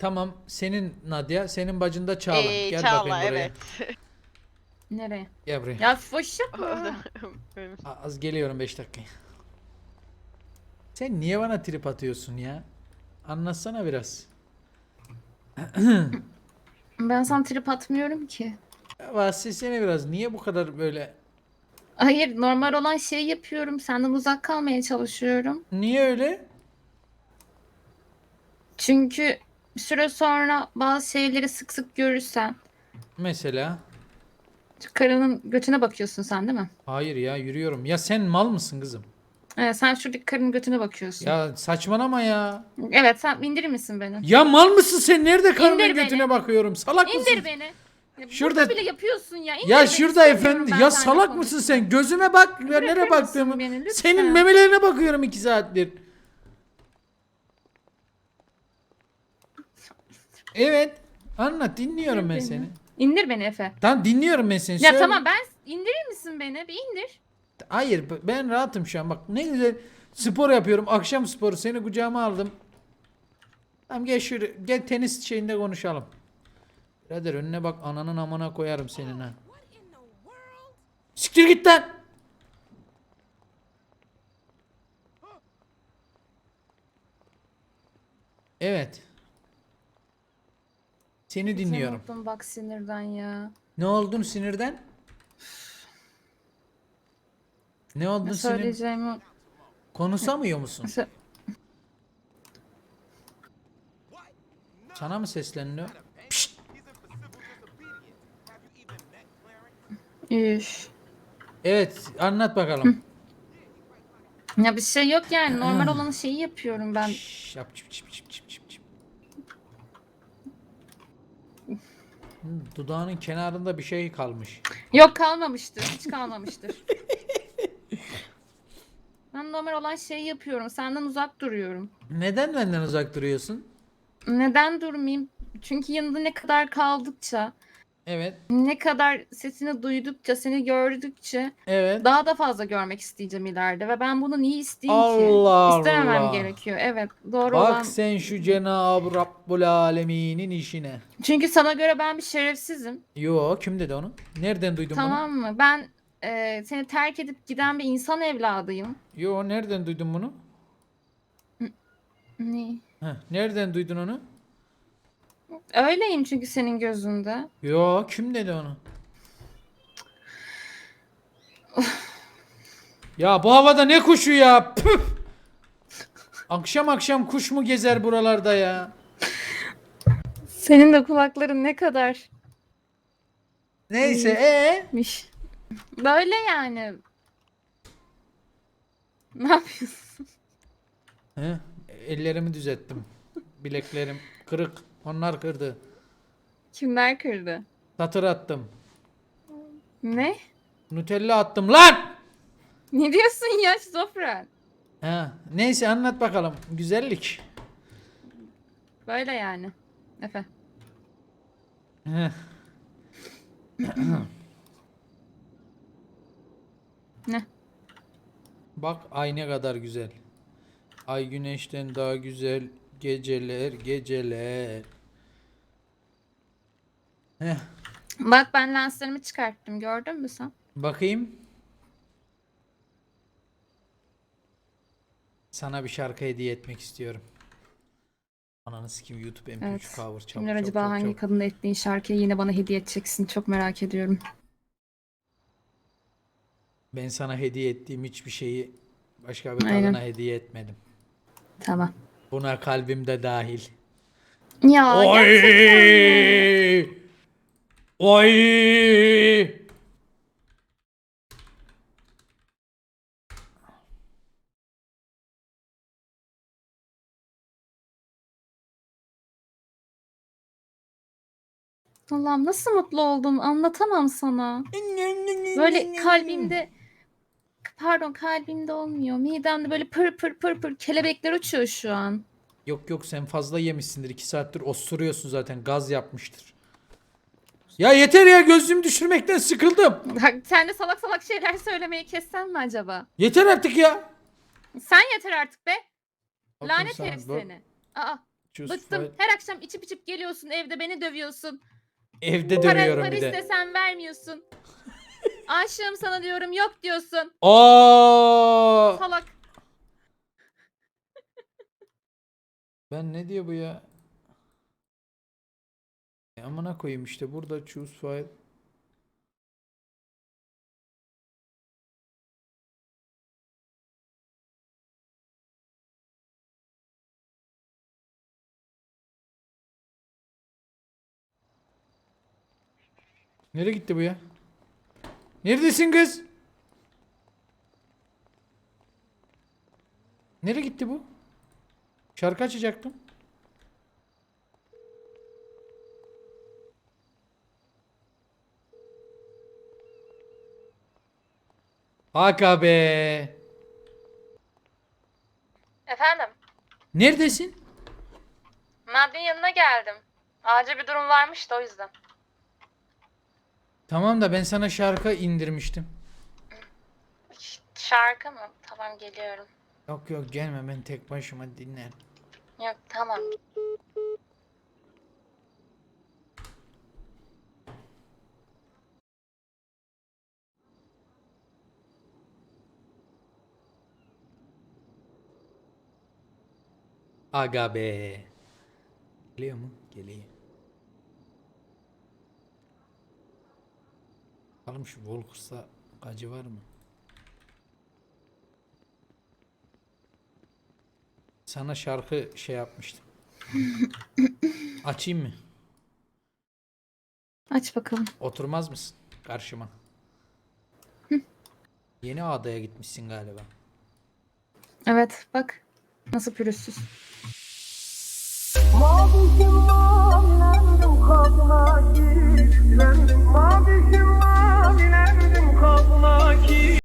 Tamam senin Nadia, senin bacında Çağla. Ee, Gel Çağla bakayım buraya. evet. Nereye? Gel buraya. Ya foş yapma. A- Az geliyorum 5 dakika. Sen niye bana trip atıyorsun ya? Anlatsana biraz. ben sana trip atmıyorum ki. Ya Bahsetsene biraz. Niye bu kadar böyle? Hayır normal olan şeyi yapıyorum. Senden uzak kalmaya çalışıyorum. Niye öyle? Çünkü bir süre sonra bazı şeyleri sık sık görürsen Mesela. karının götüne bakıyorsun sen değil mi? Hayır ya yürüyorum. Ya sen mal mısın kızım? Evet, sen şuradaki karının götüne bakıyorsun. Ya saçmalama ya. Evet sen indirir misin beni? Ya mal mısın sen? Nerede karının İndir beni. götüne bakıyorum? Salak mısın? İndir beni. Ya Şurada- Burada bile yapıyorsun ya. İndir Ya beni, şurada istemiyorum efendi. ben Ya seninle salak mısın sen? Gözüme bak. Ya Bırakır nereye mısın baktığımı. beni lütfen? Senin memelerine bakıyorum iki saattir. Evet. Anlat dinliyorum ben seni. İndir beni Efe. Tamam dinliyorum ben seni. Ya Söyle. tamam ben indirir misin beni? Bir indir. Hayır ben rahatım şu an. Bak ne güzel spor yapıyorum. Akşam sporu seni kucağıma aldım. Tamam gel şuraya. Gel tenis şeyinde konuşalım. Birader önüne bak ananın amına koyarım senin ha. Siktir git lan. Evet. Seni dinliyorum. Sen bak sinirden ya. Ne oldun sinirden? Ne oldun Ne sinir? söyleyeceğimi... Konuşamıyor musun? Sana mı sesleniyor? Pişt! Üf. Evet anlat bakalım. Ya bir şey yok yani. Normal olan şeyi yapıyorum ben. Şş, yap, çip, çip, çip, çip, çip, çip. Hmm, Dudağının kenarında bir şey kalmış. Yok kalmamıştır. Hiç kalmamıştır. ben normal olan şeyi yapıyorum. Senden uzak duruyorum. Neden benden uzak duruyorsun? Neden durmayayım? Çünkü yanında ne kadar kaldıkça, Evet. ne kadar sesini duydukça, seni gördükçe Evet. daha da fazla görmek isteyeceğim ileride ve ben bunu niye isteyeyim Allah ki? İstememem Allah. gerekiyor. Evet, doğru Bak olan. sen şu Cenab-ı Rabbul Alemin'in işine. Çünkü sana göre ben bir şerefsizim. Yo kim dedi onu? Nereden duydun Tamam mı? Ben e, seni terk edip giden bir insan evladıyım. bunu? Yo nereden duydun bunu? Ne? Heh, nereden duydun onu? Öyleyim çünkü senin gözünde. Yo kim dedi onu? ya bu havada ne kuşu ya? Püf! Akşam akşam kuş mu gezer buralarda ya? Senin de kulakların ne kadar Neyse ee? miş. Böyle yani. Ne yapıyorsun? He, ellerimi düzelttim. Bileklerim kırık. Onlar kırdı. Kimler kırdı? Satır attım. Ne? Nutella attım lan. Ne diyorsun ya şizofren? Ha, neyse anlat bakalım. Güzellik. Böyle yani. Efe. Ne? Bak ay ne kadar güzel. Ay güneşten daha güzel. Geceler geceler. Heh, Bak ben lenslerimi çıkarttım gördün mü sen? bakayım. Sana bir şarkı hediye etmek istiyorum. Ananı sikeyim YouTube MP3 Evet. cover çabuk Kimler çabuk acaba çabuk, hangi çabuk. kadına ettiğin şarkıyı yine bana hediye edeceksin çok merak ediyorum. Ben sana hediye ettiğim hiçbir şeyi başka bir Aynen. kadına hediye etmedim. Tamam. Buna kalbim de dahil. Ya gerçekten mi? Oy! Oy! Allah'ım nasıl mutlu oldum anlatamam sana. Böyle kalbimde pardon kalbimde olmuyor. Midemde böyle pır pır pır pır kelebekler uçuyor şu an. Yok yok sen fazla yemişsindir. 2 saattir osuruyorsun zaten. Gaz yapmıştır. Ya yeter ya gözlüğümü düşürmekten sıkıldım. Sen de salak salak şeyler söylemeyi kessen mi acaba? Yeter artık ya. Sen yeter artık be. Bakın Lanet sana, herif seni. Aa Choose Bıktım. file. Her akşam içip içip geliyorsun evde beni dövüyorsun. Evde Para, dövüyorum para bir de. istesen vermiyorsun. Aşığım sana diyorum yok diyorsun. Aa! Salak. Ben ne diyor bu ya? E amına koyayım işte burada choose file. Nereye gitti bu ya? Neredesin kız? Nereye gitti bu? Şarkı açacaktım. Aga be. Efendim? Neredesin? Maddenin yanına geldim. Acil bir durum varmış da o yüzden. Tamam da ben sana şarkı indirmiştim. Şarkı mı? Tamam geliyorum. Yok yok gelme ben tek başıma dinlerim. Yok tamam. Aga be. Geliyor mu? Geliyor. Bakalım şu Volkers'a gacı var mı? Sana şarkı şey yapmıştım. Açayım mı? Aç bakalım. Oturmaz mısın karşıma? Yeni adaya gitmişsin galiba. Evet bak. Nasıl pürüzsüz. Mavişim mavilendim kabla olmak key.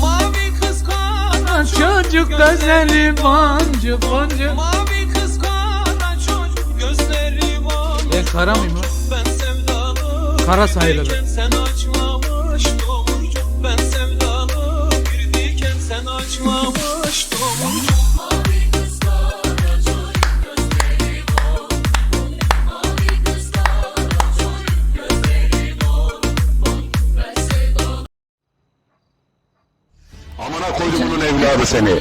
Mavi kız kara Çocuk gözleri boncuk boncuk. Mavi kız kara çocuk gözleri var Ben kara mıyım? Ben sevdalı Kara sayılırım. Evladı seni.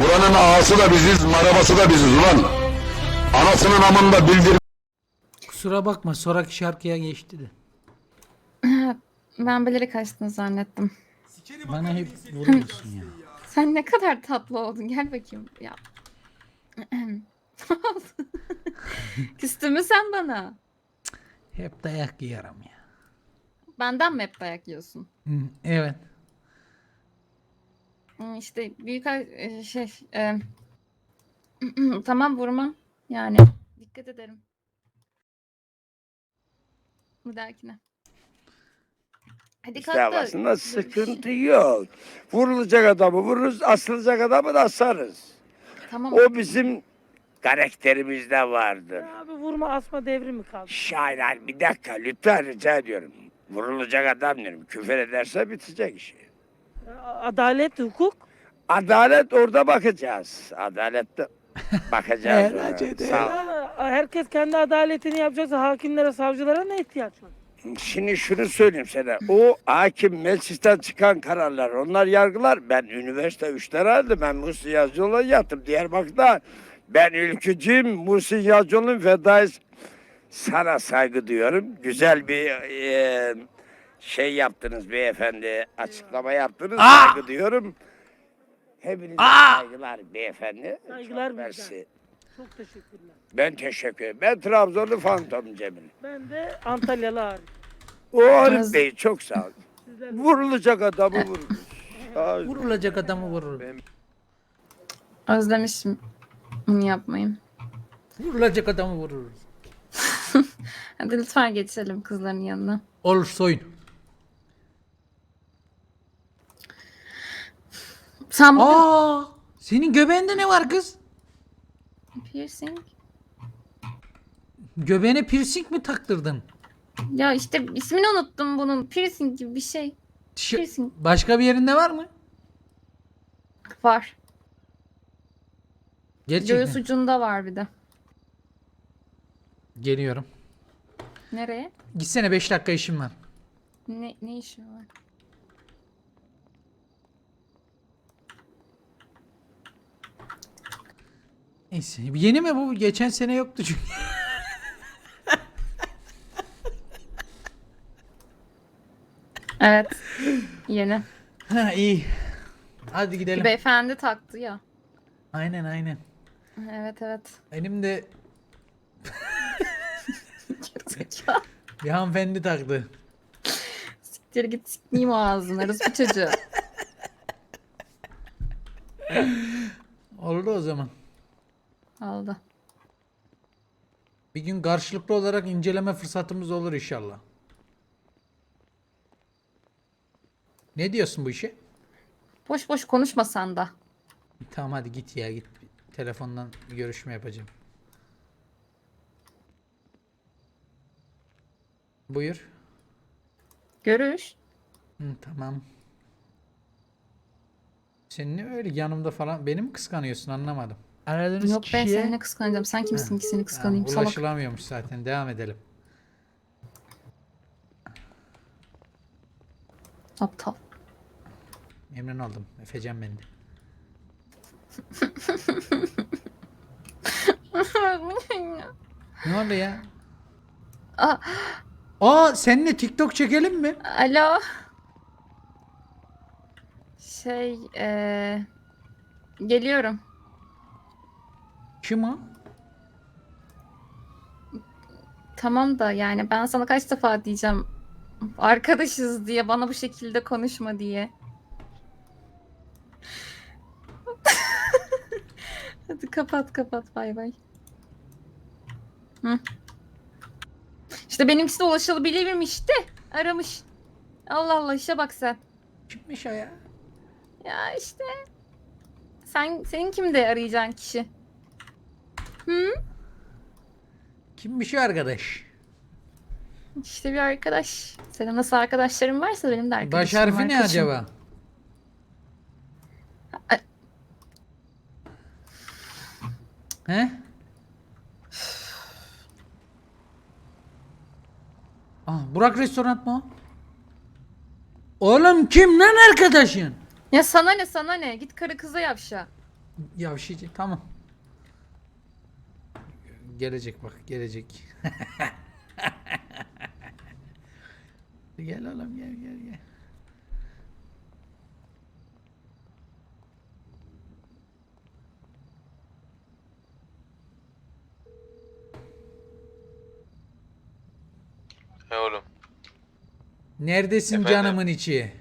Buranın ağası da biziz, marabası da biziz ulan. Anasının amında bildir Kusura bakma sonraki şarkıya geçti de. Ben bilerek açtın zannettim. Bana hep vuruyorsun ya. Sen ne kadar tatlı oldun. Gel bakayım. Ya. Küstün mü sen bana? Hep dayak yiyorum ya. Benden mi hep dayak yiyorsun? Hı, evet. İşte büyük e, şey e, tamam vurmam yani dikkat ederim. Bir dahakine. Hadi kalk da davasında sıkıntı yok. Vurulacak adamı vururuz, asılacak adamı da asarız. Tamam. O bizim karakterimizde vardır. Abi vurma asma devri mi kaldı? Şahin bir dakika lütfen rica ediyorum. Vurulacak adam diyorum. Küfür ederse bitecek işi. Adalet, hukuk. Adalet orada bakacağız. Adalette bakacağız. Acele. Sağ ol. Herkes kendi adaletini yapacaksa hakimlere, savcılara ne ihtiyaç var? Şimdi şunu söyleyeyim sana. O hakim meclisten çıkan kararlar, onlar yargılar. Ben üniversite üçler aldım. Ben Muhsin Yazıcıoğlu'na yattım. Diyarbakır'da ben ülkücüyüm. Muhsin Yazıcıoğlu'nun fedaiz. Sana saygı duyuyorum. Güzel bir e, şey yaptınız beyefendi. Açıklama yaptınız. Aa! Saygı duyuyorum. Hepinize Aa! saygılar beyefendi. Saygılar Çok mersi. Çok teşekkürler. Ben teşekkür ederim. Ben Trabzonlu Fantom Cemil. Ben de Antalyalı Arif. O Arif Bey çok sağ olun. Sizler Vurulacak adamı vurmuş. Sağ olun. Vurulacak adamı vurur. Özlemişim. Bunu yapmayın. Vurulacak adamı vurur. Hadi lütfen geçelim kızların yanına. Olur soyun. Bugün Aa, senin göbeğinde ne var kız? piercing. Göbeğine piercing mi taktırdın? Ya işte ismini unuttum bunun. Piercing gibi bir şey. Ş- Piercing. Başka bir yerinde var mı? Var. Gerçekten. Göğüs ucunda var bir de. Geliyorum. Nereye? Gitsene 5 dakika işim var. Ne, ne işi var? Neyse. Yeni mi bu? Geçen sene yoktu çünkü. Evet. Yeni. ha iyi. Hadi gidelim. Beyefendi taktı ya. Aynen aynen. Evet evet. Benim de Gerizekalı. bir hanımefendi taktı. Siktir git sikmeyeyim ağzını. Rızkı çocuğu. Oldu o zaman. Aldı. Bir gün karşılıklı olarak inceleme fırsatımız olur inşallah. Ne diyorsun bu işe? Boş boş konuşmasan da. Tamam hadi git ya git. Telefondan bir görüşme yapacağım. Buyur. Görüş. Hı, tamam. Sen ne öyle yanımda falan beni mi kıskanıyorsun anlamadım. Aradığınız Yok ben kişiye seni ne kıskanacağım. Sen kimsin ki seni kıskanayım? Ha, Salak. ulaşılamıyormuş zaten. Devam edelim. Aptal. Memnun oldum. Efecan ben de. Ne oldu ya? Aa, Aa seninle TikTok çekelim mi? Alo. Şey eee geliyorum. Kim o? Tamam da yani ben sana kaç defa diyeceğim arkadaşız diye bana bu şekilde konuşma diye. Hadi kapat kapat bay bay. Hı. İşte benimkisi de ulaşılabilirmiş de aramış. Allah Allah işe bak sen. Kimmiş o ya? Ya işte. Sen senin kimde arayacağın kişi? Kimmiş o arkadaş? İşte bir arkadaş. Senin nasıl arkadaşların varsa benim de arkadaşım Baş harfi ne acaba? A- He? Ah, Burak restoran mı o? Oğlum kim lan arkadaşın? Ya sana ne sana ne? Git karı kıza yavşa. Yavşici tamam. Gelecek bak gelecek. gel oğlum gel gel gel. He oğlum. Neredesin Efendim? canımın içi?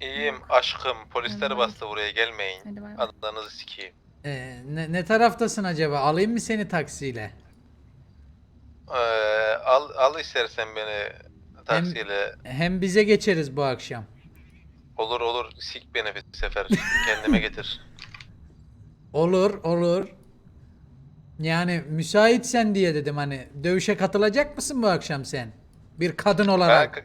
İyiyim aşkım. Polisler bastı buraya gelmeyin. Hadi bay bay. Adınızı sikeyim. Ee, ne, ne taraftasın acaba? Alayım mı seni taksiyle? Ee, al, al istersen beni taksiyle. Hem bize geçeriz bu akşam. Olur olur sik beni bir sefer. Kendime getir. Olur, olur. Yani müsaitsen diye dedim hani dövüşe katılacak mısın bu akşam sen? Bir kadın olarak. Ha,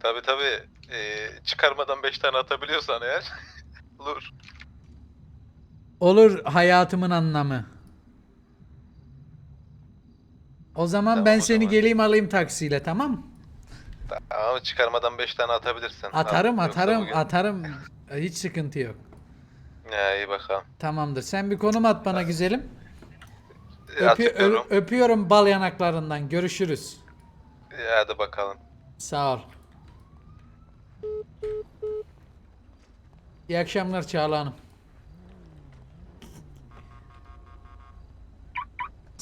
tabi tabi. Ee, çıkarmadan 5 tane atabiliyorsan eğer. olur. Olur hayatımın anlamı. O zaman Tamam, ben o seni zaman. geleyim alayım taksiyle tamam? Ama çıkarmadan 5 tane atabilirsin. Atarım yoksa atarım bugün- atarım. Hiç sıkıntı yok. Ya iyi bakalım. Tamamdır. Sen bir konum at bana güzelim. E, Öpü- atıyorum. ö- öpüyorum bal yanaklarından. Görüşürüz. E, hadi bakalım. Sağ ol. İyi akşamlar Çağla Hanım.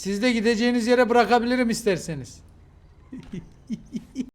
Siz de gideceğiniz yere bırakabilirim isterseniz.